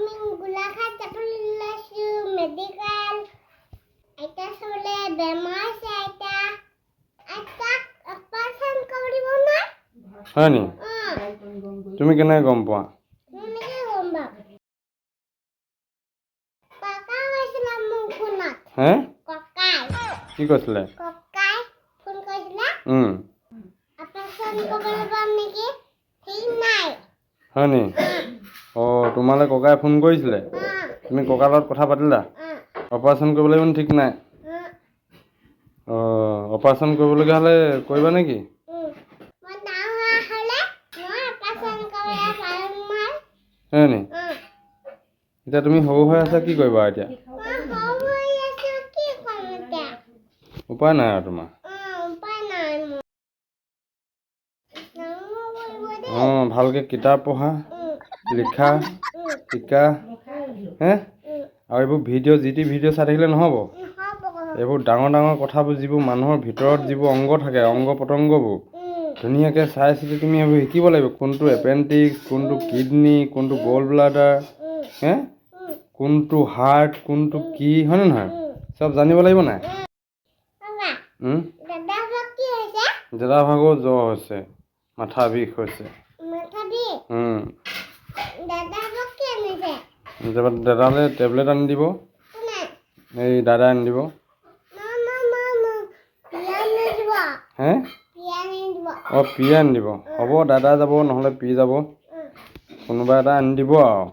আমি গোলাঘাট ওলাইছোঁ মেডিকেল আইতা চাবলৈ বেমাৰ আছে আইতা আইতাক অপাৰেশ্যন কৰিব নাই হয় নি? তুমি কেনেকৈ গম পোৱা? হে? কি কৈছিলে? হয় নি? তোমালৈ ককাই ফোন কৰিছিলে। তুমি ককাৰ লগত কথা পাতিলা? অপাৰেশ্যন কৰিব লাগিব ঠিক নাই। অঁ অপাৰেশ্যন কৰিবলগীয়া হ'লে কৰিবা নেকি? উম। মই ডাঙৰ হ'লে মই অপাৰেশ্যন কৰিব পাৰিম মই হয় নি? এতিয়া তুমি সৰু হৈ আছা, কি কৰিবা এতিয়া? উপায় নাই আৰু তোমাৰ। অঁ, ভালকৈ কিতাপ পঢ়া, লিখা। শিকা হে। আৰু এইবোৰ ভিডিঅ' যি টি ভিডিঅ' চাই থাকিলে নহ'ব। এইবোৰ ডাঙৰ ডাঙৰ কথাবোৰ যিবোৰ মানুহৰ ভিতৰত যিবোৰ অংগ থাকে অংগ পতংগবোৰ ধুনীয়াকৈ চাই চিতি তুমি এইবোৰ শিকিব লাগিব কোনটো এপেণ্ডিক্স কোনটো কিডনী কোনটো গ'ল্ড ব্লাডাৰ হে কোনটো হাৰ্ট কোনটো কি হয়নে নহয়। চব জানিব লাগিব নাই? দাদা ভাগৰ জ্বৰ হৈছে মাথা বিষ হৈছে মাথা দাদালৈ টেবলেট আনি দিব। এই দাদা আনি দিব। হে অঁ পি আনি দিব। হ'ব, দাদা যাব, নহ'লে পি যাব। কোনোবা এটা আনি দিব আৰু।